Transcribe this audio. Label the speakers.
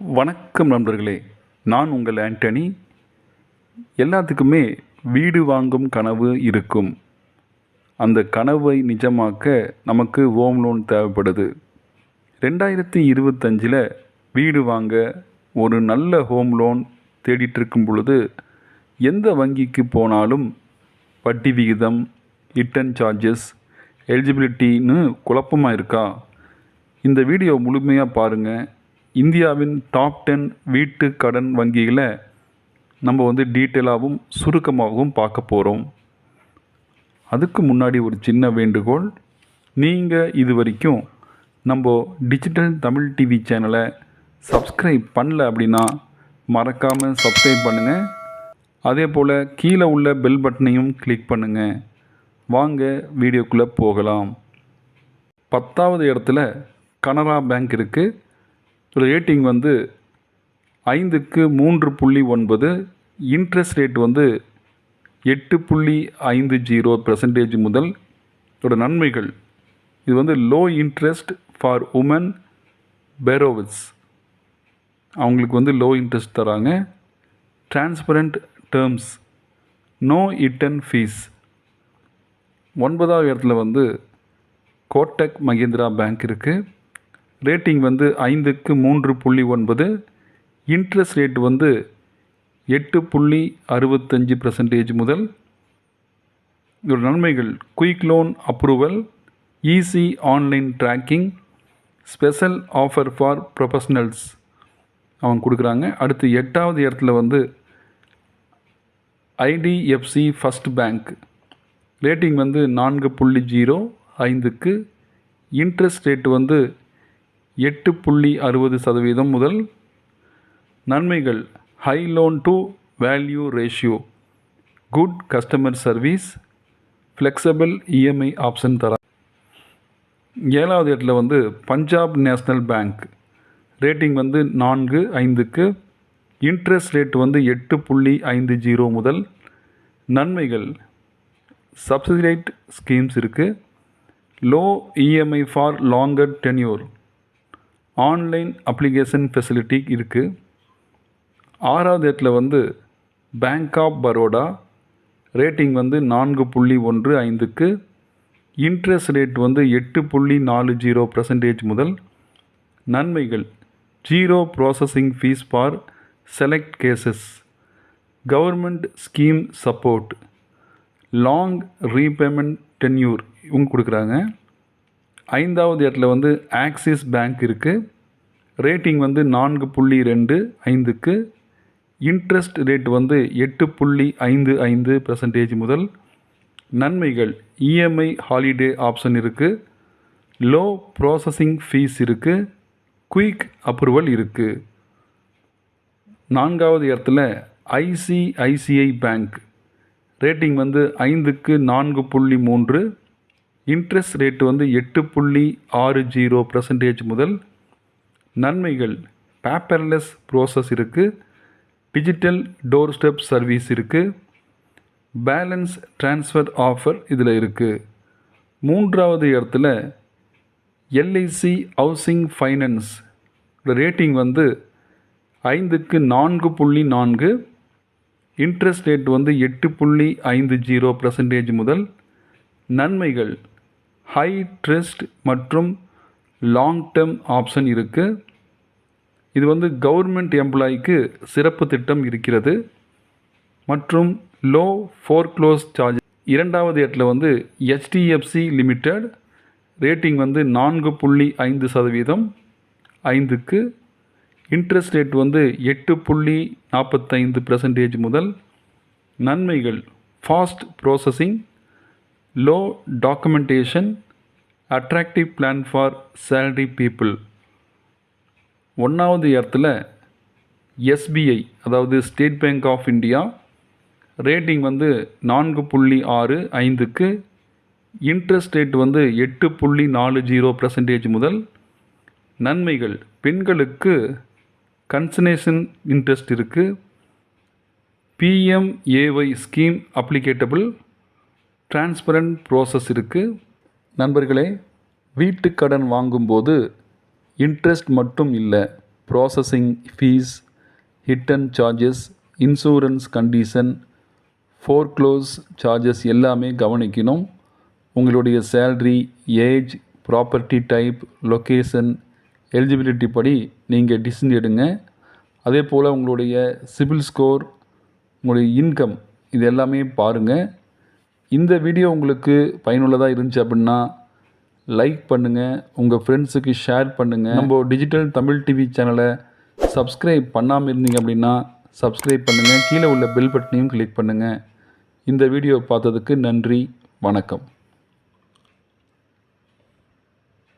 Speaker 1: வணக்கம் நண்பர்களே. நான் உங்கள் ஆண்டனி. எல்லாத்துக்குமே வீடு வாங்கும் கனவு இருக்கும். அந்த கனவை நிஜமாக்க நமக்கு ஹோம் லோன் தேவைப்படுது. ரெண்டாயிரத்தி இருபத்தஞ்சில் வீடு வாங்க ஒரு நல்ல ஹோம் லோன் தேடிட்டுருக்கும் பொழுது எந்த வங்கிக்கு போனாலும் வட்டி விகிதம் ரிட்டர்ன் சார்ஜஸ் எலிஜிபிலிட்டின்னு குழப்பமாக இருக்கா? இந்த வீடியோ முழுமையாக பாருங்கள் இந்தியாவின் டாப் டென் வீட்டு கடன் வங்கிகளை நம்ம வந்து டீட்டெயிலாகவும் சுருக்கமாகவும் பார்க்க போகிறோம் அதுக்கு முன்னாடி ஒரு சின்ன வேண்டுகோள். நீங்கள் இது வரைக்கும் நம்ம டிஜிட்டல் தமிழ் டிவி சேனலை சப்ஸ்கிரைப் பண்ணல அப்படின்னா மறக்காமல் சப்ஸ்கிரைப் பண்ணுங்கள் அதே போல் கீழே உள்ள பெல் பட்டனையும் கிளிக் பண்ணுங்கள் வாங்க வீடியோக்குள்ளே போகலாம். பத்தாவது இடத்துல கனரா பேங்க் இருக்குது ரேட்டிங் வந்து ஐந்துக்கு மூன்று புள்ளி ஒன்பது இன்ட்ரெஸ்ட் ரேட் வந்து எட்டு புள்ளி ஐந்து ஜீரோ பெர்சன்டேஜ் முதல் இதோட நன்மைகள். இது வந்து low interest for women borrowers அவங்களுக்கு வந்து லோ இன்ட்ரெஸ்ட் தராங்க. Transparent terms no hidden fees ஒன்பதாவது இடத்துல வந்து கோட்டக் மகேந்திரா பேங்க் இருக்குது ரேட்டிங் வந்து ஐந்துக்கு மூன்று புள்ளி ஒன்பது. இன்ட்ரெஸ்ட் ரேட் வந்து எட்டு புள்ளி அறுபத்தஞ்சு பர்சன்டேஜ் முதல் இதோட நன்மைகள் quick loan approval easy online tracking special offer for professionals அவங்க கொடுக்குறாங்க. அடுத்து எட்டாவது இடத்துல வந்து ஐடிஎஃப்சி ஃபஸ்ட் பேங்க். ரேட்டிங் வந்து நான்கு புள்ளி ஜீரோ ஐந்துக்கு. இன்ட்ரெஸ்ட் ரேட் வந்து எட்டு புள்ளி அறுபது சதவீதம் முதல் நன்மைகள் high loan to value ratio good customer service flexible EMI option தர. ஏழாவது இடத்துல வந்து பஞ்சாப் நேஷ்னல் பேங்க் ரேட்டிங் வந்து நான்கு ஐந்துக்கு இன்ட்ரெஸ்ட் ரேட் வந்து எட்டு புள்ளி ஐந்து ஜீரோ முதல் நன்மைகள் சப்சிடைட் ஸ்கீம்ஸ் இருக்குது low EMI for longer tenure online application facility இருக்குது ஆறாவது இடத்துல வந்து பேங்க் ஆஃப் பரோடா ரேட்டிங் வந்து நான்கு புள்ளி ஒன்று ஐந்துக்கு இன்ட்ரெஸ்ட் ரேட் வந்து எட்டு புள்ளி நாலு ஜீரோ பர்சன்டேஜ் முதல் நன்மைகள் zero processing fees for select cases government scheme support long repayment tenure இவங்க கொடுக்குறாங்க. ஐந்தாவது இடத்துல வந்து ஆக்சிஸ் பேங்க் இருக்குது ரேட்டிங் வந்து நான்கு புள்ளி ரெண்டு ஐந்துக்கு. இன்ட்ரெஸ்ட் ரேட் வந்து எட்டு புள்ளி ஐந்து ஐந்து பர்சன்டேஜ் முதல் நன்மைகள் இஎம்ஐ ஹாலிடே ஆப்ஷன் இருக்குது லோ ப்ராசஸிங் ஃபீஸ் இருக்குது குயிக் அப்ரூவல் இருக்குது நான்காவது இடத்துல ஐசிஐசிஐ பேங்க் ரேட்டிங் வந்து ஐந்துக்கு நான்கு புள்ளி மூன்று இன்ட்ரெஸ்ட் ரேட் வந்து எட்டு புள்ளி ஆறு ஜீரோ பர்சன்டேஜ் முதல் நன்மைகள் பேப்பர்லெஸ் ப்ரோசஸ் இருக்குது டிஜிட்டல் டோர் ஸ்டெப் சர்வீஸ் இருக்குது பேலன்ஸ் ட்ரான்ஸ்ஃபர் ஆஃபர் இதில் இருக்குது மூன்றாவது இடத்துல எல்ஐசி ஹவுசிங் ஃபைனான்ஸ் ரேட்டிங் வந்து ஐந்துக்கு நான்கு புள்ளி நான்கு. இன்ட்ரெஸ்ட் ரேட் வந்து எட்டு புள்ளி ஐந்து ஜீரோ பர்சன்டேஜ் முதல் நன்மைகள் ஹை ட்ரெஸ்ட் மற்றும் லாங் டேர்ம் ஆப்ஷன் இருக்குது இது வந்து கவர்மெண்ட் எம்ப்ளாய்க்கு சிறப்பு திட்டம் இருக்கிறது. மற்றும் லோ ஃபோர்க்ளோஸ் சார்ஜ் இரண்டாவது இடத்துல வந்து ஹெச்டிஎஃப்சி லிமிடெட் ரேட்டிங் வந்து நான்கு புள்ளி ஐந்து சதவீதம் ஐந்துக்கு. இன்ட்ரெஸ்ட் ரேட் வந்து எட்டு புள்ளி நாற்பத்தைந்து பர்சன்டேஜ் முதல் நன்மைகள் fast processing low documentation attractive plan for salary people ஒன்றாவது இடத்துல எஸ்பிஐ அதாவது state bank of India rating வந்து நான்கு புள்ளி ஆறு ஐந்துக்கு இன்ட்ரெஸ்ட் ரேட் வந்து எட்டு புள்ளி நாலு ஜீரோ பர்சன்டேஜ் முதல் நன்மைகள் பெண்களுக்கு கன்சனேஷன் இன்ட்ரெஸ்ட் இருக்குது PMAY scheme applicable transparent process இருக்குது நண்பர்களே வீட்டு கடன் வாங்கும்போது இன்ட்ரெஸ்ட் மட்டும் இல்லை. Processing fees hidden charges insurance condition foreclose charges எல்லாமே கவனிக்கணும். உங்களுடைய salary age property type location eligibility படி நீங்கள் டிசிஷன் எடுங்க. அதே போல் உங்களுடைய சிபில் ஸ்கோர் உங்களுடைய இன்கம் இது எல்லாமே பாருங்கள் இந்த வீடியோ உங்களுக்கு பயனுள்ளதாக இருந்துச்சு அப்படின்னா லைக் பண்ணுங்கள் உங்கள் ஃப்ரெண்ட்ஸுக்கு ஷேர் பண்ணுங்கள் நம்ம டிஜிட்டல் தமிழ் டிவி சேனலை சப்ஸ்கிரைப் பண்ணாமல் இருந்தீங்க அப்படின்னா சப்ஸ்கிரைப் பண்ணுங்கள் கீழே உள்ள பெல் பட்டனையும் கிளிக் பண்ணுங்கள் இந்த வீடியோ பார்த்ததுக்கு நன்றி வணக்கம்.